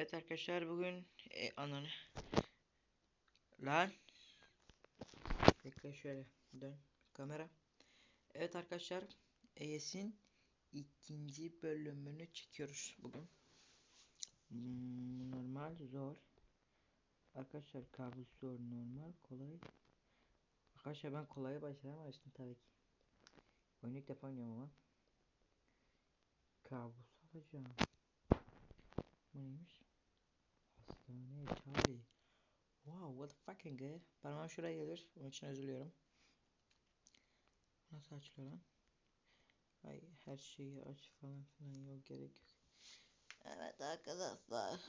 Evet arkadaşlar bugün e, ananı lan bekle şöyle dön kamera. Evet arkadaşlar EYS'in ikinci bölümünü çekiyoruz bugün. Hmm, normal zor. Arkadaşlar kabus zor normal kolay. Arkadaşlar ben kolaya başlamamıştım tabii ki. Oyunu ilk defa oynuyorum ama. Kabus alacağım. Bu neymiş? Hastane Charlie. Wow, what the fucking good. Parmağım şuraya geliyor. Onun için özür diliyorum. Nasıl açılıyor lan? Ay her şeyi aç falan filan yok gerek yok. Evet arkadaşlar.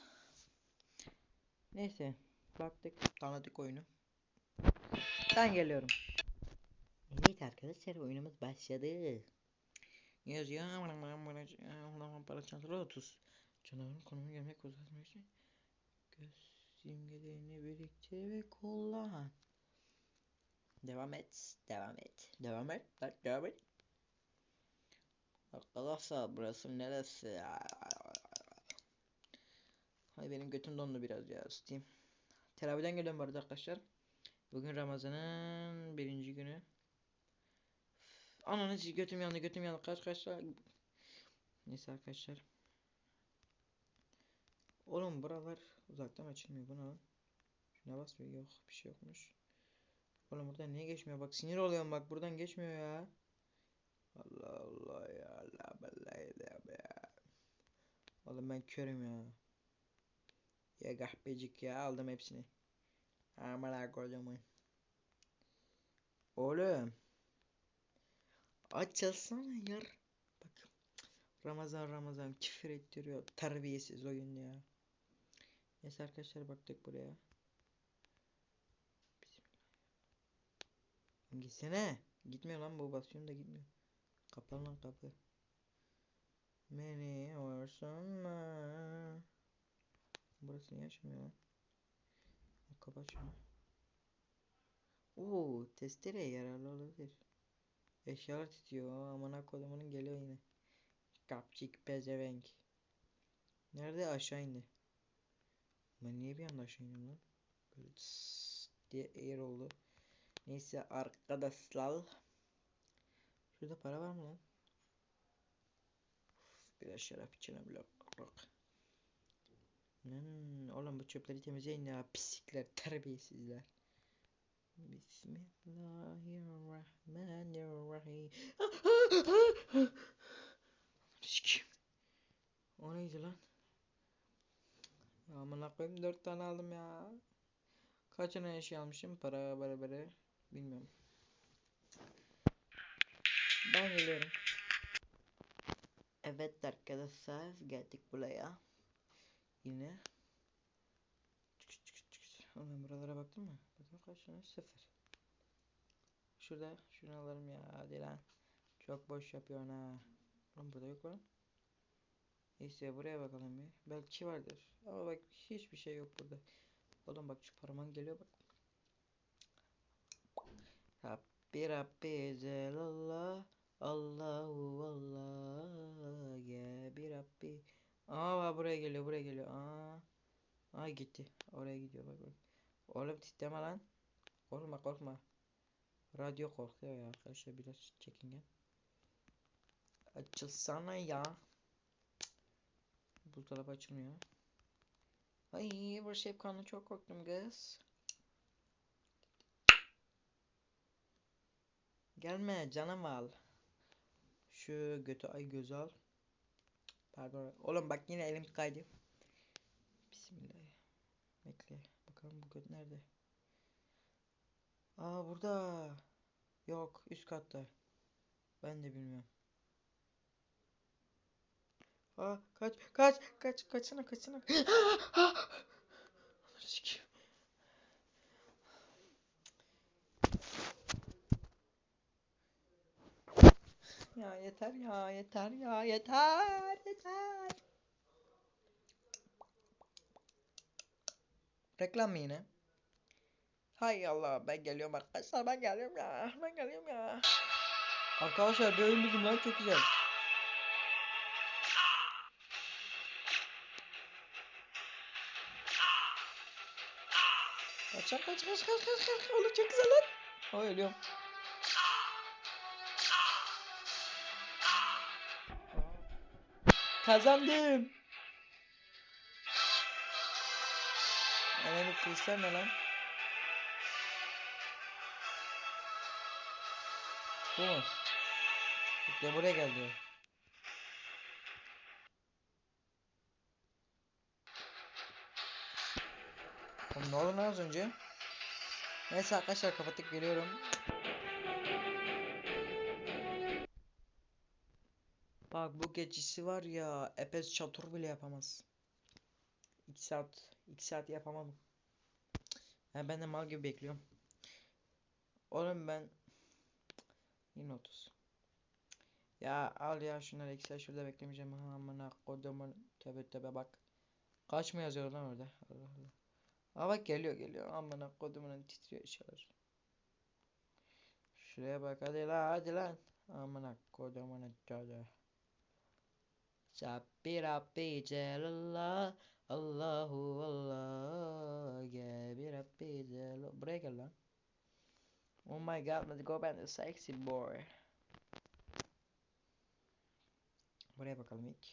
Neyse. Baktık. Tanıdık oyunu. Ben geliyorum. Evet arkadaşlar oyunumuz başladı. Yazıyor. Para çantaları 30. Canavarın konumu gelmek uzatmak için göz simgelerini biriktir ve kullan. Devam et, devam et, devam et, devam et. Arkadaşlar burası neresi? Hay benim götüm dondu biraz ya Steam. Teravihden geliyorum bu arada arkadaşlar. Bugün Ramazan'ın birinci günü. Ananı götüm yandı götüm yandı kaç kaç Neyse arkadaşlar. Oğlum buralar uzaktan açılmıyor bu ne lan? Şuna basmıyor yok bir şey yokmuş. Oğlum buradan niye geçmiyor bak sinir oluyorum bak buradan geçmiyor ya. Allah Allah ya Allah vallahi ya. Oğlum ben körüm ya. Ya kahpecik ya aldım hepsini. Amına koyduğumun. Oğlum. Açılsana yar. Bak. Ramazan Ramazan küfür ettiriyor. Terbiyesiz oyun ya. Neyse arkadaşlar baktık buraya. Gitsene. Gitmiyor lan bu basıyorum da gitmiyor. Kapalı lan kapı. Beni orsunma. Burası niye açmıyor lan? Kapat şunu. Oo, testere yararlı olabilir. Eşyalar titriyor. Amına kodumunun geliyor yine. Kapçık pezevenk. Nerede aşağı indi? Ben niye bir anda aşağı indim lan? Böyle diye eğer oldu. Neyse arkadaşlar. Şurada para var mı lan? Biraz şarap içelim blok. Hmm, oğlum bu çöpleri temizleyin ya pislikler terbiyesizler. Bismillahirrahmanirrahim. o neydi lan? Amına koyayım 4 tane aldım ya. Kaçına eşya almışım para bara bara bilmiyorum. Ben geliyorum. Evet arkadaşlar geldik buraya. Yine. Oğlum buralara baktın mı? Bakın kaç tane? Sıfır. Şurada şunu alırım ya hadi lan. Çok boş yapıyor ha. Oğlum burada yok lan. Neyse buraya bakalım bir. Belki vardır. Ama bak hiçbir şey yok burada. Oğlum bak şu parmağın geliyor bak. Rabbi Rabbi Zelallah Allahu Allah ya bir Rabbi. Aa buraya geliyor buraya geliyor. Aa. Aa gitti. Oraya gidiyor bak bak. Oğlum titreme lan. Korkma korkma. Radyo korkuyor ya arkadaşlar biraz çekingen. Açılsana ya. Buzdolabı açılmıyor. Ay bu şey kanlı çok korktum kız. Gelme canım al. Şu götü ay göz al. Pardon. Oğlum bak yine elim kaydı. Bismillah. Bekle. Bakalım bu göt nerede? Aa burada. Yok üst katta. Ben de bilmiyorum. Aa kaç kaç kaç kaçına kaçına. Ya yeter ya yeter ya yeter yeter. Reklam mı yine? Hay Allah ben geliyorum arkadaşlar ben geliyorum ya ben geliyorum ya. Arkadaşlar buldum lan çok güzel. Kaç kaç kaç kaç kaç kaç. Oğlum çok güzel lan. Ay ölüyorum. Kazandım. Ananı kristal ne lan? Bu mu? Bekle buraya geldi. Oğlum ne oldu lan az önce? Neyse arkadaşlar kapattık geliyorum. Bak bu geçişi var ya Epes çatur bile yapamaz. 2 saat 2 saat yapamadım. Ha, ben de mal gibi bekliyorum. Oğlum ben yine 30. Ya al ya şunları 2 saat şurada beklemeyeceğim. Ha, Amına kodumun tövbe tövbe bak. Kaç mı yazıyor lan orada? Allah Allah. Bak geliyor geliyor. Amına kodumun titriyor şeyler. Şuraya bak hadi lan hadi lan. Amına kodumun çocuğu. Sabbi Rabbi Celallah Allahu Allah Gebi Rabbi Celallah Buraya gel lan Oh my god let's go back to sexy boy Buraya bakalım ilk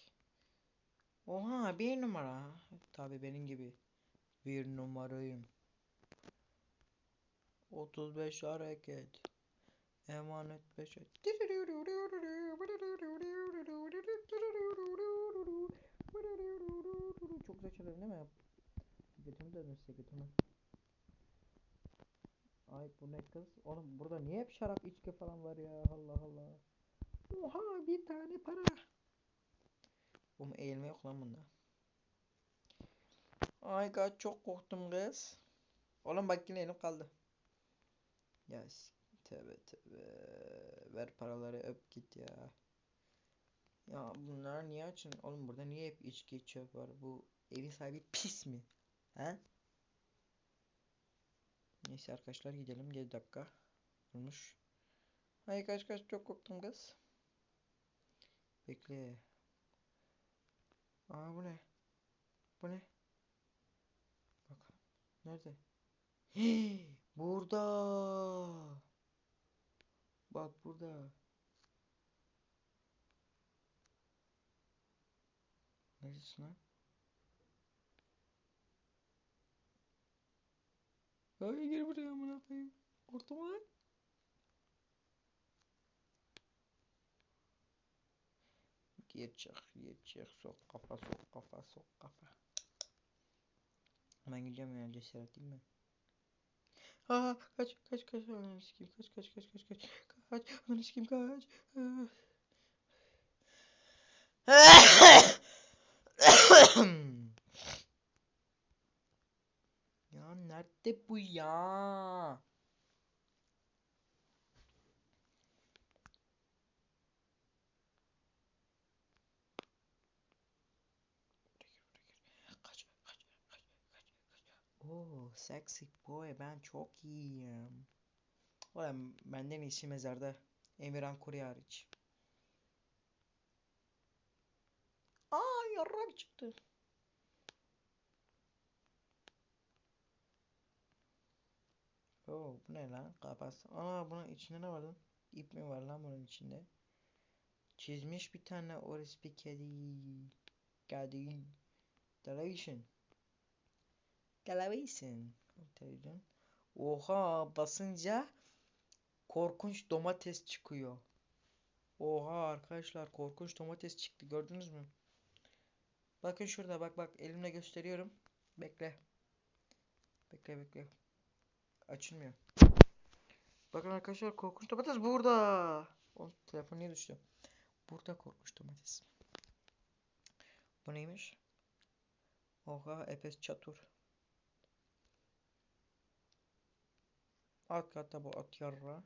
Oha bir numara Tabi benim gibi Bir numarayım 35 hareket Emanet 5 Çok güzel çalıyorum değil mi? Götümü dönmüşse götümü. Ay bu ne kız? Oğlum burada niye hep şarap içki falan var ya? Allah Allah. Oha bir tane para. Oğlum eğilme yok lan bunda. Ay god çok korktum kız. Oğlum bak yine elim kaldı. Ya tövbe tövbe. Ver paraları öp git ya. Ya bunlar niye açın? Oğlum burada niye hep içki çöp var? Bu evin sahibi pis mi? He? Neyse arkadaşlar gidelim 7 dakika olmuş. Ay kaç kaç çok korktum kız. Bekle. Aa bu ne? Bu ne? Nerede? Hii, burada. Bak burada. Neredesin lan? Ay gel buraya amına koyayım. Korktum lan. Gir çık, sok kafa, sok kafa, sok kafa. Ben gidiyorum ya cesaret değil mi? Aa kaç kaç kaç ananı sikeyim kaç kaç kaç kaç kaç kaç ananı sikeyim kaç. Ya nerede bu ya? Kaç kaç kaç kaç kaç. Oo sexy boy ben çok iyiyim. Ulan benden iyisi mezarda. Emirhan Kuri hariç. Aa yarrak çıktı. Oo bu ne lan? Kafası. Aa bunun içinde ne var lan? İp mi var lan bunun içinde? Çizmiş bir tane orası bir kedi. Kedi. Televizyon. Televizyon. Oha basınca korkunç domates çıkıyor. Oha arkadaşlar korkunç domates çıktı gördünüz mü? Bakın şurada bak bak elimle gösteriyorum. Bekle. Bekle bekle. Açılmıyor. Bakın arkadaşlar korkunç domates burada. O telefon niye düştü? Burada korkunç domates. Bu neymiş? Oha Efes çatur. Alt katta bu at yarra.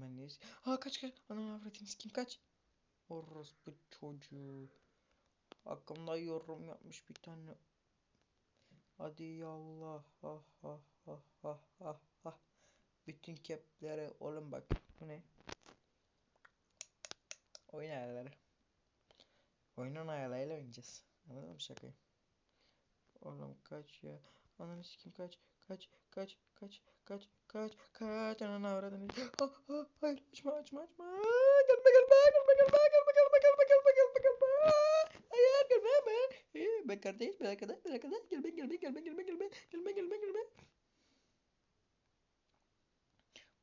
Ben neyiz? Ha kaç kaç. Anam avradını kim kaç. Orospu çocuğu. Hakkımda yorum yapmış bir tane. Hadi yallah. Ha ha ha ha ha ha. Bütün keplere oğlum bak. Bu ne? Oyun ayarları. Oyunun ayarlarıyla oynayacağız. Anladın mı şakayı? Oğlum kaç ya. Ananı sikim kaç. Kaç. Kaç. Kaç. Kaç. Kaç. Kaç. Ananı avradını. Ah, ah, hayır açma açma açma. Gelme gelme gelme gelme gelme gelme gelme gelme gelme gelme. Hayır gelme ben. Ee, Ben kardeş ben arkadaş ben arkadaş. Gelme gelme gelme gelme gelme. Gelme gelme gelme.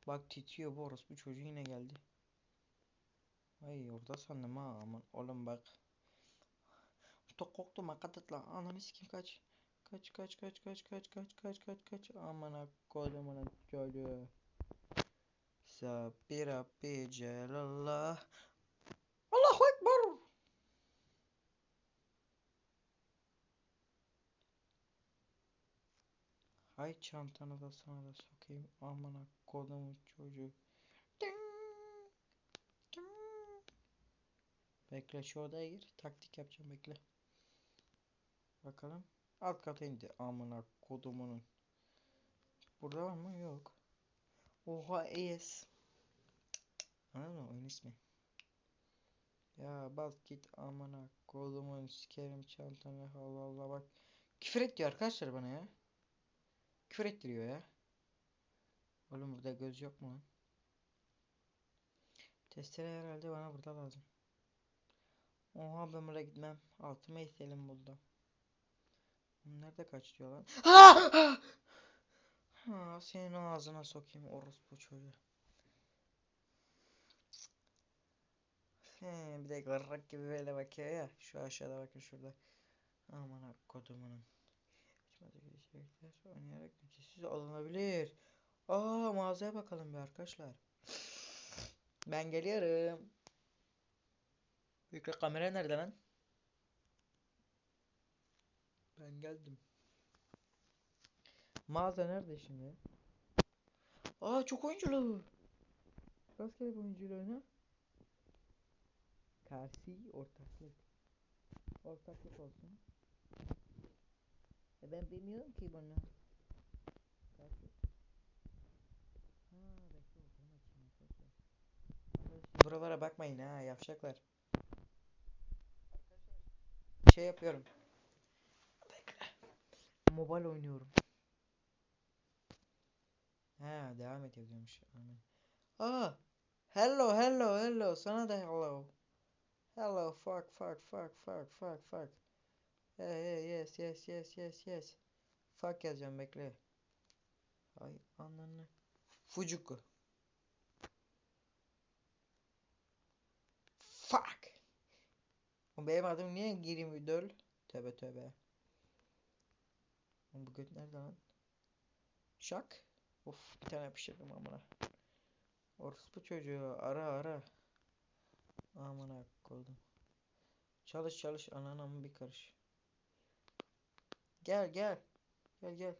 Bak titriyor bu orospu çocuğu yine geldi. Ay orada sandım ha aman oğlum bak. Çok korktum hakikaten ananı sikim kaç. Kaç kaç kaç kaç kaç kaç kaç kaç kaç aman kodumun çocuğu. Sabbi Rabbi Celallah. Allahu Ekber. Hay çantanı da sana da sokayım aman kodumun çocuğu. Bekle şu odaya gir. Taktik yapacağım bekle. Bakalım. Alt kata indi. Amına kodumunun. Burada var mı? Yok. Oha ES. Anladın mı? Oyun ismi. Ya bas git amına kodumun sikerim çantanı Allah Allah bak. Küfür et diyor arkadaşlar bana ya. Küfür ettiriyor ya. Oğlum burada göz yok mu lan? Testere herhalde bana burada lazım. Oha ben buraya gitmem. Altıma isteyelim burada. Nerede kaç diyor lan? Ha! Ha, senin ağzına sokayım orospu çocuğu. He, bir de gırrak gibi böyle bakıyor ya. Şu aşağıda bakın şurada. Aman kodumunun. İçerikler oynayarak ücretsiz alınabilir. Aa mağazaya bakalım bir arkadaşlar. Ben geliyorum. Büyük kamera nerede lan? Ben geldim. Mağaza nerede şimdi? Aa çok oyunculu. Rastgele bir oyuncuyla oyna. Karsi ortaklık. Ortaklık olsun. E ben bilmiyorum ki bunu. Karsi. Ha bekle buralara bakmayın ha yavşaklar. Şey yapıyorum. Mobile oynuyorum. Ha devam et yazıyormuş. Amin. Aa. Hello hello hello. Sana da hello. Hello fuck fuck fuck fuck fuck fuck. Hey hey yes yes yes yes yes. Fuck yazacağım bekle. Ay ananı. Fujuku. Fuck. Benim adım niye gireyim döl? Tövbe tövbe. Bu göt nerede lan? Şak. Of bir tane yapıştırdım amına. Orospu çocuğu ara ara. Amına koydum. Çalış çalış ananamı bir karış. Gel gel. Gel gel.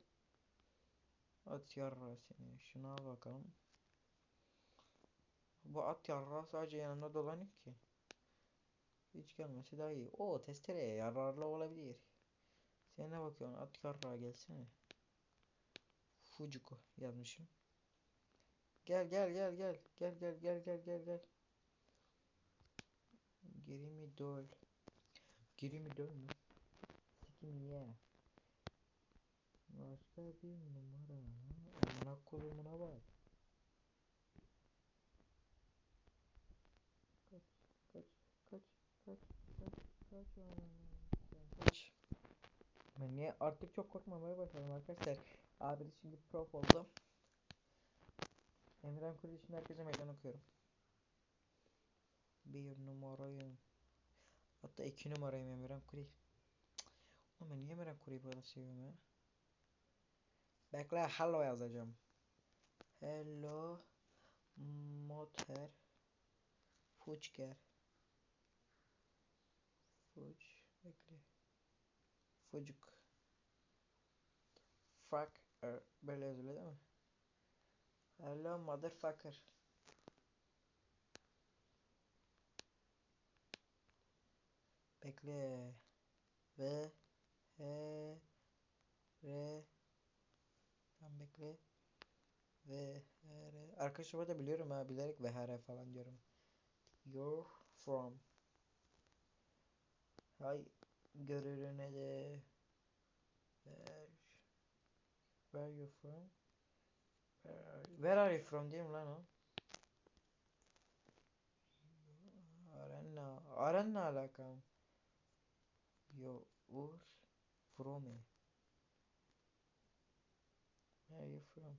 At yarra seni. Şuna al bakalım. Bu at yarra sadece yanımda dolanıyor ki. Hiç gelmesi daha iyi. O testereye yararlı olabilir. Sen ne bakıyorsun? At yarra gelsene. Fujuku yazmışım. Gel gel gel gel. Gel gel gel gel gel gel. Geri mi dol? Geri mi dol mu? Sikim ya. Başka bir numara. Amına kolumuna bak. Kaç kaç kaç kaç kaç kaç. Ben niye artık çok korkmamaya başladım arkadaşlar. Abi şimdi prof oldu. Emren Kuru için herkese meydan okuyorum. Bir numarayım. Hatta iki numarayım Emren Kuri. Oğlum ben niye Emren Kuri'yi bu seviyorum ya? Bekle hello yazacağım. Hello motor Fuçker Fuç bekle Çocuk. Fucker. Böyle yazılıyor değil mi? Hello motherfucker. Bekle. Ve. He. Re. Tam bekle. Ve. He, re. Arkadaşlar da biliyorum ha. Bilerek ve her falan diyorum. You're from. Hay görürüne de where, where you from? Where are, are you from mi lan o? Arenna. Arenna alakam. Yo ur from e. Where are you from?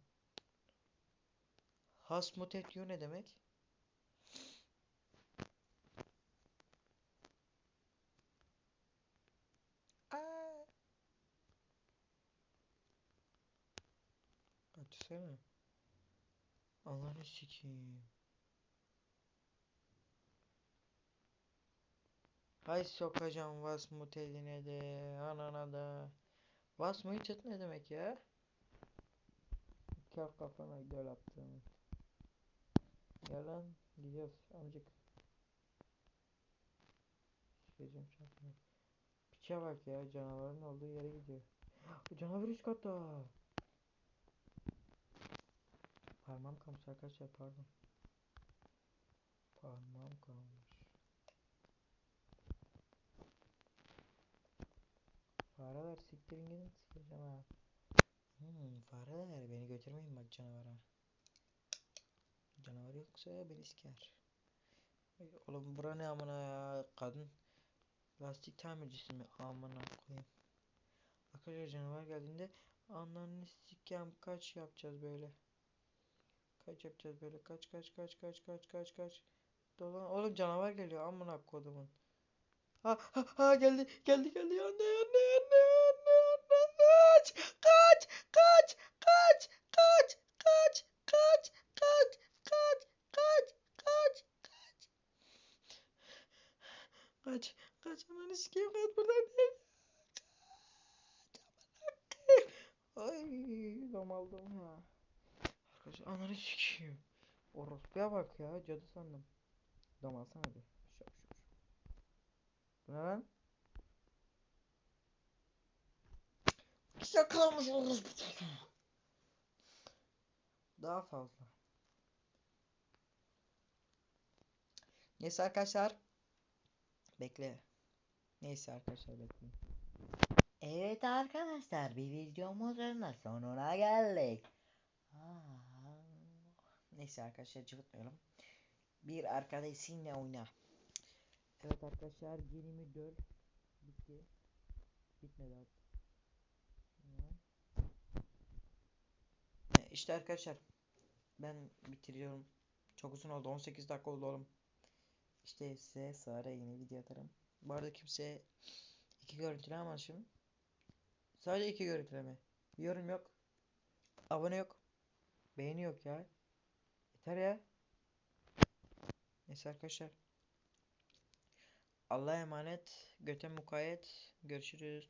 Hasmutet you ne demek? Aa. Açsana. Ananı sikeyim. Hay sokacağım Vasmut eline de anana da. Vasmutet ne demek ya? Kör kafana göl attığımı. Yalan gidiyoruz amcık. Sikeceğim çantayı. Piçe bak ya canavarın olduğu yere gidiyor. Canavar üst katta. Parmağım kalmış arkadaşlar pardon. Parmağım kalmış. Fareler siktirin gidin sikeceğim ha. Hmm, fareler beni götürmeyin bak canavara. Canavar yoksa beni siker. Oğlum bura ne amına ya kadın. Lastik tamircisi mi amına koyayım. Arkadaşlar canavar geldiğinde anlarını sikem kaç yapacağız böyle. Kaç yapacağız böyle kaç kaç kaç kaç kaç kaç kaç. Dolan oğlum canavar geliyor amına kodumun. Ha ha ha geldi geldi geldi anne anne anne ananı sikeyim orospuya bak ya cadı sandım dom alsana hadi şap şap şap ne lan Kısa kalmış orospu. Daha fazla. Neyse arkadaşlar. Bekle. Neyse arkadaşlar bekleyin. Evet arkadaşlar bir videomuzun sonuna geldik. Aa, Neyse arkadaşlar cıvıtmayalım. Bir arkadaşınla oyna. Evet arkadaşlar 24 bitti. Bitmedi artık. E, İşte arkadaşlar ben bitiriyorum. Çok uzun oldu. 18 dakika oldu oğlum. İşte size sonra yeni video atarım. Bu arada kimse iki görüntüleme almışım. Sadece iki görüntüleme. Yorum yok. Abone yok. Beğeni yok ya. Ya. Neyse arkadaşlar. Allah'a emanet. Göte mukayyet. Görüşürüz.